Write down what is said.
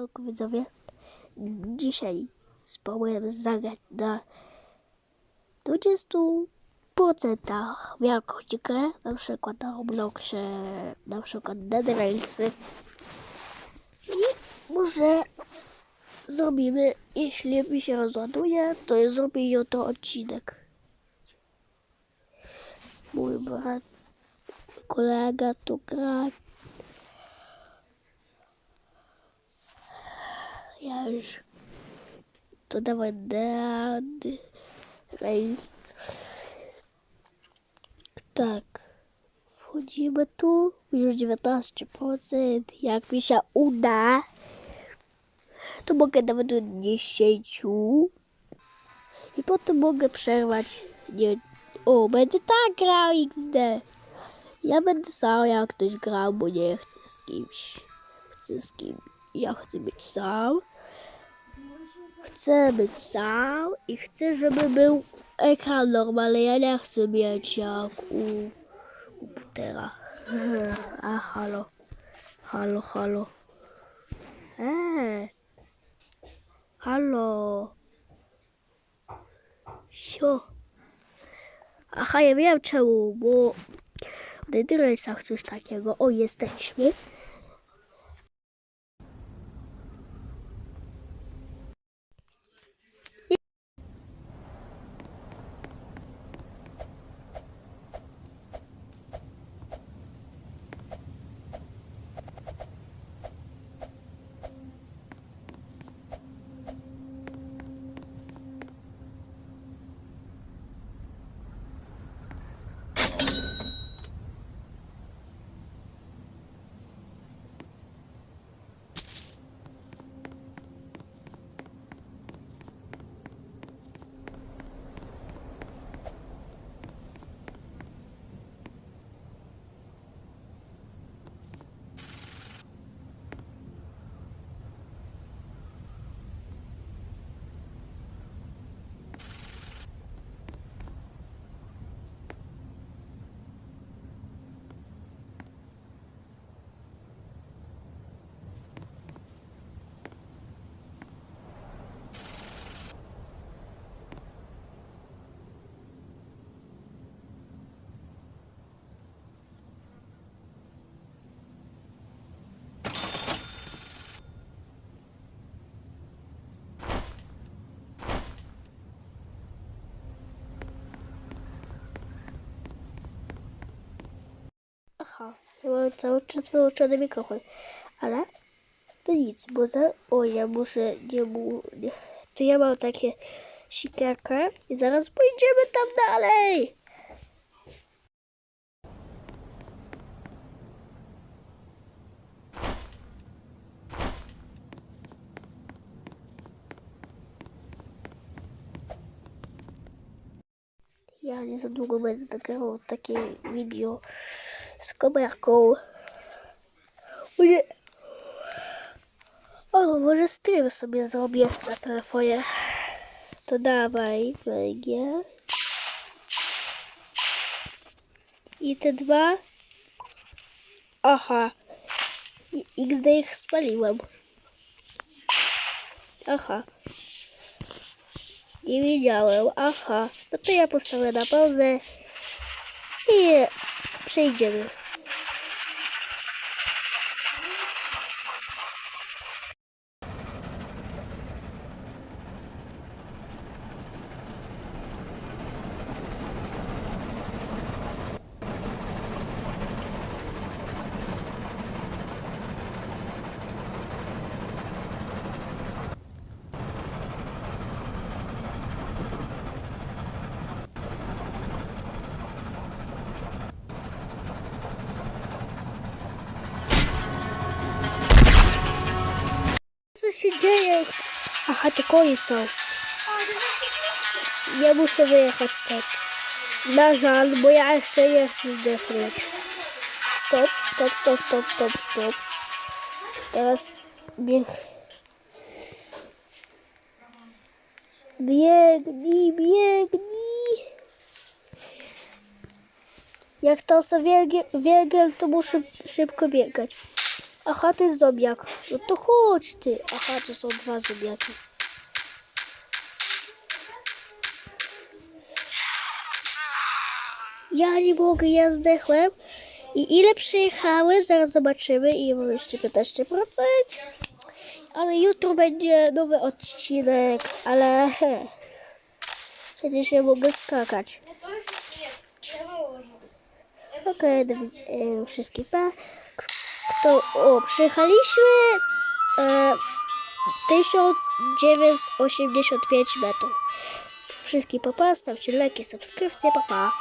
Siemanko widzowie. Dzisiaj spróbuję zagrać na 20% w jakąś grę, na przykład na Robloxie, na przykład Dead Railsy. I może zrobimy, jeśli mi się rozładuje, to zrobię jutro odcinek. Mój brat, kolega tu gra, Ja już to dawaj Dead Race. Tak. Wchodzimy tu. Już 19%. Jak mi się uda, to mogę nawet do 10. I potem mogę przerwać. Nie. O, będę tak grał XD. Ja będę sam jak ktoś grał, bo nie chcę z kimś. Chcę z kim. Ja chcę być sam. Chcę być sam i chcę, żeby był ekran normalny. Ja nie chcę mieć jak u komputera. A halo. Halo, halo. Eee. Halo. Sio. Aha, ja wiem czemu, bo w Race'ach coś takiego. O, jesteśmy. Aha, ja mam cały czas wyłączony mikrofon. Ale to nic, bo za... O, ja muszę... Nie mu... Nie. To ja mam takie sikierkę i zaraz pójdziemy tam dalej. Ja nie za długo będę nagrywał takie video z kamerką. O, może stream sobie zrobię na telefonie. To dawaj, węgiel. I te dwa. Aha. I- XD ich spaliłem. Aha. Nie wiedziałem. Aha. No to ja postawię na pauzę. I przejdziemy. Co się dzieje? Aha, to konie są. Ja muszę wyjechać stąd. Na żal, bo ja jeszcze nie chcę zdechnąć. Stop, stop, stop, stop, stop, stop. Teraz bieg. Biegnij, biegnij. Jak to co wielgiel, wielgiel, to muszę szybko biegać. Aha, to jest zombiak. No to chodź ty. Aha, to są dwa zombiaki. Ja nie mogę, ja zdechłem. I ile przejechałem, zaraz zobaczymy i mam jeszcze 15%. Ale jutro będzie nowy odcinek, ale he, przecież nie mogę skakać. Okej, okay, e, wszystkie pa. Kto, o, przyjechaliśmy e, 1985 metrów. Wszystkie papa, stawcie leki, subskrypcje, papa.